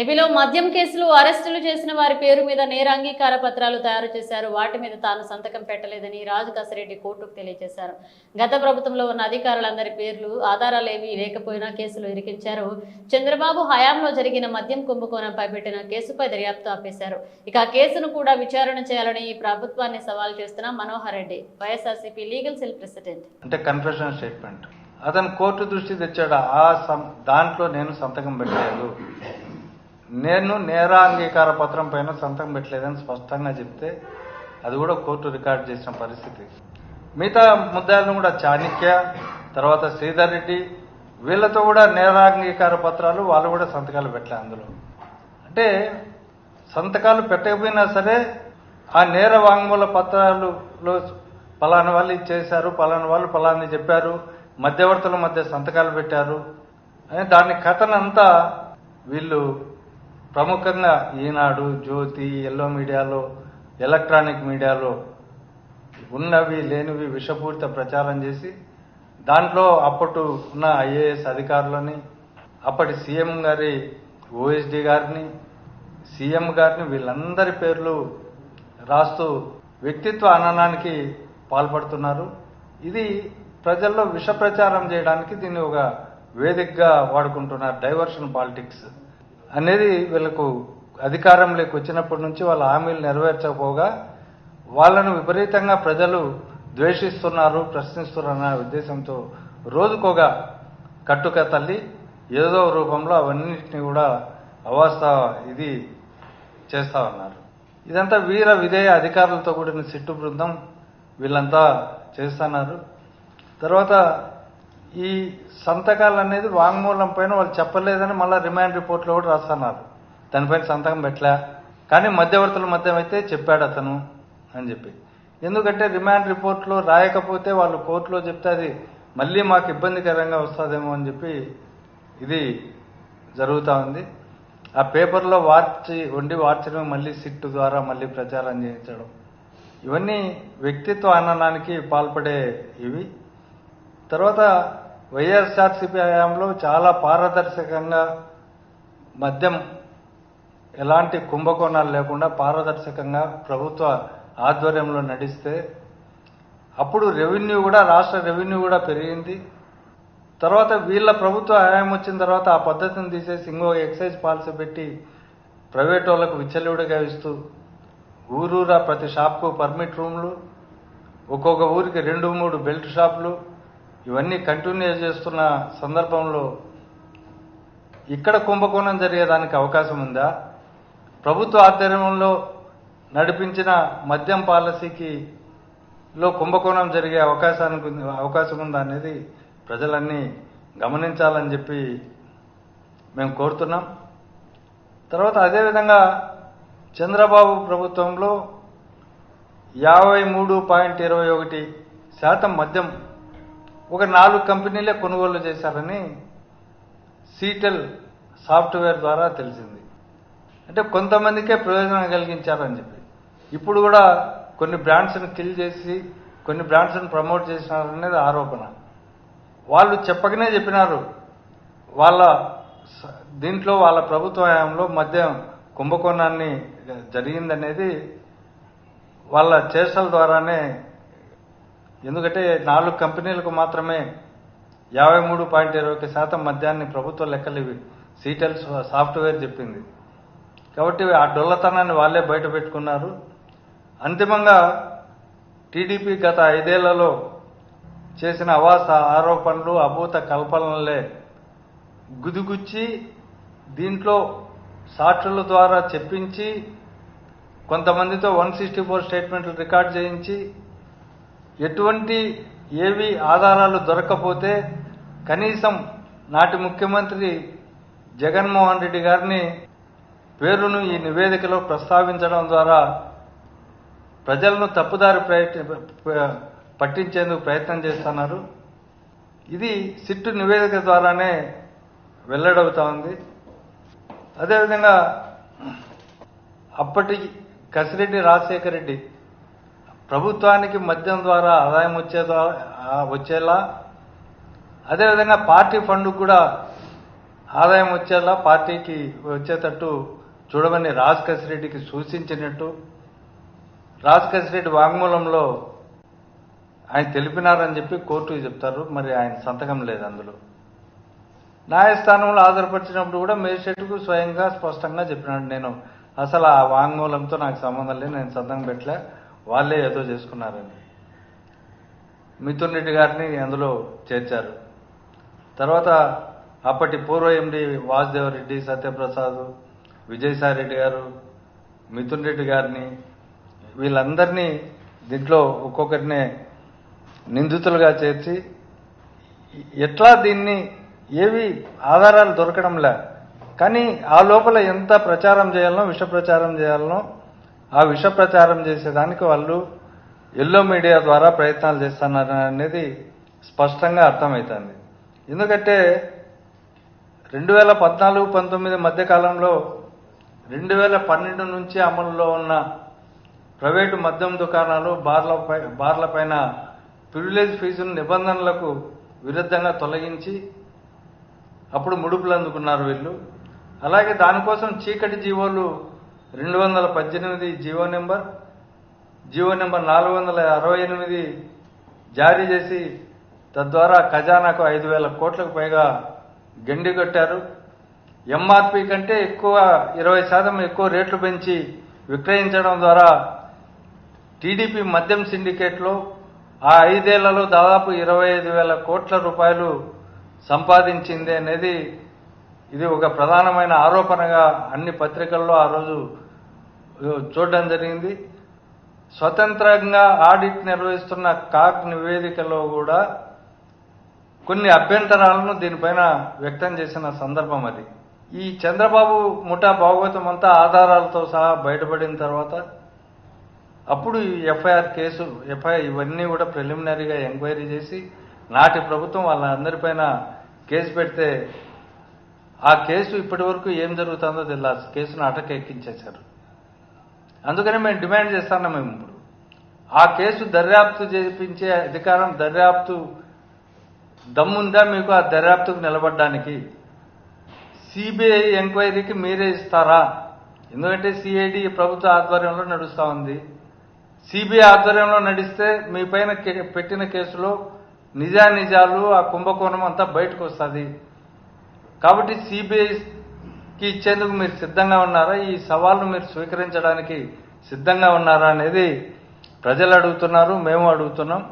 ఏపీలో మద్యం కేసులు అరెస్టులు చేసిన వారి పేరు మీద నేర అంగీకార పత్రాలు తయారు చేశారు. వాటి మీద తాను సంతకం పెట్టలేదని రాజు కసిరెడ్డి కోర్టుకు తెలియజేశారు. గత ప్రభుత్వంలో ఉన్న అధికారులందరి పేర్లు ఆధారాలు ఏమీ లేకపోయినా కేసులు ఇరికించారు. చంద్రబాబు హయాంలో జరిగిన మద్యం కుంభకోణంపై పెట్టిన కేసుపై దర్యాప్తు ఆపేశారు. ఇక ఆ కేసును కూడా విచారణ చేయాలని ఈ ప్రభుత్వాన్ని సవాల్ చేస్తున్న Manohar Reddy YSRCP legal cell president. అంటే కన్ఫెషన్ స్టేట్మెంట్. అతను కోర్టు దృష్టి తెచ్చాడు. ఆ దాంట్లో నేను సంతకం పెట్టలేదు. నేను నేర అంగీకార పత్రం పైన సంతకం పెట్టలేదని స్పష్టంగా చెప్తే అది కూడా కోర్టు రికార్డ్ చేసిన పరిస్థితి. మిగతా ముద్దాలను కూడా చాణక్య తర్వాత శ్రీధర్ రెడ్డి వీళ్ళతో కూడా నేరాంగీకార పత్రాలు వాళ్ళు కూడా సంతకాలు పెట్టలే అందులో. అంటే సంతకాలు పెట్టకపోయినా సరే ఆ నేర వాంగ్మూల పత్రాలలో పలానా వాళ్ళు ఇచ్చేశారు చేశారు పలానా వాళ్ళు పలాని చెప్పారు మధ్యవర్తుల మధ్య సంతకాలు పెట్టారు. దాని కథనంతా వీళ్ళు ప్రముఖంగా ఈనాడు జ్యోతి ఎల్లో మీడియాలో ఎలక్ట్రానిక్ మీడియాలో ఉన్నవి లేనివి విషపూరిత ప్రచారం చేసి దాంట్లో అప్పటి ఉన్న ఐఏఎస్ అధికారులని అప్పటి సీఎం గారి ఓఎస్డి గారిని సీఎం గారిని వీళ్ళందరి పేర్లు రాస్తూ వ్యక్తిత్వ అననానికి పాల్పడుతున్నారు. ఇది ప్రజల్లో విష ప్రచారం చేయడానికి దీన్ని ఒక వేదికగా వాడుకుంటున్నారు డైవర్షన్ పాలిటిక్స్. అనేది వీళ్ళకు అధికారంలోకి వచ్చినప్పటి నుంచి వాళ్ళ హామీలు నెరవేర్చకపోగా వాళ్ళను విపరీతంగా ప్రజలు ద్వేషిస్తున్నారు ప్రశ్నిస్తున్నారు అనే ఉద్దేశంతో రోజుకోగా కట్టుక తల్లి ఏదో రూపంలో అవన్నిటిని కూడా అవాస్త ఇది చేస్తా ఉన్నారు. ఇదంతా వీర విధేయ అధికారులతో కూడిన సిట్టు బృందం వీళ్ళంతా చేస్తున్నారు. తర్వాత ఈ సంతకాలు అనేది వాంగ్మూలం పైన వాళ్ళు చెప్పలేదని మళ్ళీ రిమాండ్ రిపోర్ట్లో కూడా రాస్తున్నారు. దానిపైన సంతకం పెట్టలే. కానీ మధ్యవర్తుల మధ్య అయితే చెప్పాడు అతను అని చెప్పి. ఎందుకంటే రిమాండ్ రిపోర్ట్లో రాయకపోతే వాళ్ళు కోర్టులో చెప్తే అది మళ్ళీ మాకు ఇబ్బందికరంగా వస్తుందేమో అని చెప్పి ఇది జరుగుతూ ఉంది. ఆ పేపర్లో వార్చి వండి వార్చడం మళ్ళీ సిట్టు ద్వారా మళ్ళీ ప్రచారం చేయించడం. ఇవన్నీ వ్యక్తిత్వ ఆనందానికి పాల్పడే ఇవి. తర్వాత వైఎస్ఆర్సీపీ హయాంలో చాలా పారదర్శకంగా మద్యం ఎలాంటి కుంభకోణాలు లేకుండా పారదర్శకంగా ప్రభుత్వ ఆధ్వర్యంలో నడిస్తే అప్పుడు రెవెన్యూ కూడా రాష్ట్ర రెవెన్యూ కూడా పెరిగింది. తర్వాత వీళ్ళ ప్రభుత్వ హయాం వచ్చిన తర్వాత ఆ పద్ధతిని తీసేసి ఇంకో ఎక్సైజ్ పాలసీ పెట్టి ప్రైవేట్ వాళ్ళకు విచ్చలవిడిగా ఇస్తూ ఊరూరా ప్రతి షాప్కు పర్మిట్ రూమ్లు ఒక్కొక్క ఊరికి రెండు మూడు బెల్ట్ షాపులు ఇవన్నీ కంటిన్యూ చేస్తున్న సందర్భంలో ఇక్కడ కుంభకోణం జరిగేదానికి అవకాశం ఉందా? ప్రభుత్వ ఆధ్వర్యంలో నడిపించిన మద్యం పాలసీకి లో కుంభకోణం జరిగే అవకాశానికి అవకాశం ఉందా అనేది ప్రజలన్నీ గమనించాలని చెప్పి మేము కోరుతున్నాం. తర్వాత అదేవిధంగా చంద్రబాబు ప్రభుత్వంలో యాభై మూడు పాయింట్ ఇరవై ఒకటి శాతం మద్యం ఒక నాలుగు కంపెనీలే కొనుగోలు చేశారని సీటెల్ సాఫ్ట్వేర్ ద్వారా తెలిసింది. అంటే కొంతమందికే ప్రయోజనం కలిగించారని చెప్పి. ఇప్పుడు కూడా కొన్ని బ్రాండ్స్ని కిల్ చేసి కొన్ని బ్రాండ్స్ని ప్రమోట్ చేసినారనేది ఆరోపణ. వాళ్ళు చెప్పకనే చెప్పినారు. వాళ్ళ స- దీంట్లో వాళ్ళ ప్రభుత్వ హయాంలో మద్యం కుంభకోణాన్ని జరిగిందనేది వాళ్ళ చేష్టల ద్వారానే ఎందుకంటే నాలుగు కంపెనీలకు మాత్రమే యాభై మూడు పాయింట్ ఇరవై ఒక శాతం మద్యాన్ని ప్రభుత్వ లెక్కలు ఇవి సీటెల్ సాఫ్ట్వేర్ చెప్పింది. కాబట్టి ఆ డొల్లతనాన్ని వాళ్ళే బయట పెట్టుకున్నారు. అంతిమంగా టీడీపీ గత ఐదేళ్ళలో చేసిన అవాస ఆరోపణలు అభూత కల్పనలే గుదిగుచ్చి దీంట్లో సాక్షుల ద్వారా చెప్పించి కొంతమందితో వన్ సిక్స్టీ ఫోర్ స్టేట్మెంట్లు రికార్డ్ చేయించి ఎటువంటి ఏవి ఆధారాలు దొరకపోతే కనీసం నాటి ముఖ్యమంత్రి జగన్మోహన్ రెడ్డి గారిని పేరును ఈ నివేదికలో ప్రస్తావించడం ద్వారా ప్రజలను తప్పుదారి పట్టించేందుకు ప్రయత్నం చేస్తున్నారు. ఇది సిట్టు నివేదిక ద్వారానే వెల్లడవుతా ఉంది. అదేవిధంగా అప్పటి కసిరెడ్డి రాజశేఖర రెడ్డి ప్రభుత్వానికి మద్యం ద్వారా ఆదాయం వచ్చే వచ్చేలా? అదేవిధంగా పార్టీ ఫండ్ కూడా ఆదాయం వచ్చేలా? పార్టీకి వచ్చేటట్టు చూడమని రాజ్ రెడ్డికి సూచించినట్టు. రాజ్ రెడ్డి వాంగ్మూలంలో ఆయన తెలిపినారని చెప్పి కోర్టుకు చెప్తారు. మరి ఆయన సంతకం లేదు అందులో. న్యాయస్థానంలో ఆధారపరిచినప్పుడు కూడా మేజిస్ట్రేట్కు స్వయంగా స్పష్టంగా చెప్పినాడు. నేను అసలు ఆ వాంగ్మూలంతో నాకు సంబంధం లేదు. నేను సంతకం పెట్టలే. వాళ్ళే ఏదో చేసుకున్నారని. మిథున్ రెడ్డి గారిని అందులో చేర్చారు. తర్వాత అప్పటి పూర్వ ఎండి వాసుదేవరెడ్డి సత్యప్రసాద్ విజయసాయి రెడ్డి గారు మిథున్ రెడ్డి గారిని వీళ్ళందరినీ దీంట్లో ఒక్కొక్కరినే నిందితులుగా చేర్చి ఎట్లా దీన్ని ఏవి ఆధారాలు దొరకడంలే. కానీ ఆ లోపల ఎంత ప్రచారం చేయాలనో విష ప్రచారం చేయాలనో ఆ విష ప్రచారం చేసేదానికి వాళ్ళు ఎల్లో మీడియా ద్వారా ప్రయత్నాలు చేస్తున్నారు అనేది స్పష్టంగా అర్థమవుతుంది. ఎందుకంటే రెండు వేల పద్నాలుగు పంతొమ్మిది మధ్యకాలంలో రెండు వేల పన్నెండు నుంచి అమలులో ఉన్న ప్రైవేటు మద్యం దుకాణాలు బార్లపై బార్లపైన ప్రివిలేజ్ ఫీజును నిబంధనలకు విరుద్ధంగా తొలగించి అప్పుడు ముడుపులు అందుకున్నారు వీళ్ళు. అలాగే దానికోసం చీకటి జీవోలు రెండు వందల పద్దెనిమిది జీవో నెంబర్ జీవో నెంబర్ నాలుగు వందల అరవై ఎనిమిది జారీ చేసి తద్వారా ఖజానాకు ఐదు వేల కోట్లకు పైగా గండి కట్టారు. ఎంఆర్పి కంటే ఎక్కువ ఇరవై శాతం ఎక్కువ రేట్లు పెంచి విక్రయించడం ద్వారా టీడీపీ మద్యం సిండికేట్లో ఆ ఐదేళ్ళలో దాదాపు ఇరవై ఐదు వేల కోట్ల రూపాయలు సంపాదించింది అనేది ఇది ఒక ప్రధానమైన ఆరోపణగా అన్ని పత్రికల్లో ఆ రోజు చూడడం జరిగింది. స్వతంత్రంగా ఆడిట్ నిర్వహిస్తున్న కాక్ నివేదికలో కూడా కొన్ని అభ్యంతరాలను దీనిపైన వ్యక్తం చేసిన సందర్భం అది. ఈ చంద్రబాబు ముఠా భాగవతం అంతా ఆధారాలతో సహా బయటపడిన తర్వాత అప్పుడు ఎఫ్ఐఆర్ కేసు ఎఫ్ఐఆర్ ఇవన్నీ కూడా ప్రిలిమినరీగా ఎంక్వైరీ చేసి నాటి ప్రభుత్వం వాళ్ళందరిపైన కేసు పెడితే ఆ కేసు ఇప్పటి వరకు ఏం జరుగుతుందో తెలియదు కేసును అటకెక్కించేశారు అందుకని మేము డిమాండ్ చేస్తున్నాం మేము ఇప్పుడు. ఆ కేసు దర్యాప్తు చేపించే అధికారం దర్యాప్తు దమ్ముందా మీకు ఆ దర్యాప్తుకు నిలబడడానికి? సిబిఐ ఎంక్వైరీకి మీరే ఇస్తారా? ఎందుకంటే సిఐడి ప్రభుత్వ ఆధ్వర్యంలో నడుస్తూ ఉంది. సిబిఐ ఆధ్వర్యంలో నడిస్తే మీ పైన కే- పెట్టిన కేసులో నిజానిజాలు ఆ కుంభకోణం అంతా బయటకు వస్తుంది. కాబట్టి కి ఇచ్చేందుకు మీరు సిద్ధంగా ఉన్నారా? ఈ సవాల్ను మీరు స్వీకరించడానికి సిద్ధంగా ఉన్నారా అనేది ప్రజలు అడుగుతున్నారు మేము అడుగుతున్నాం.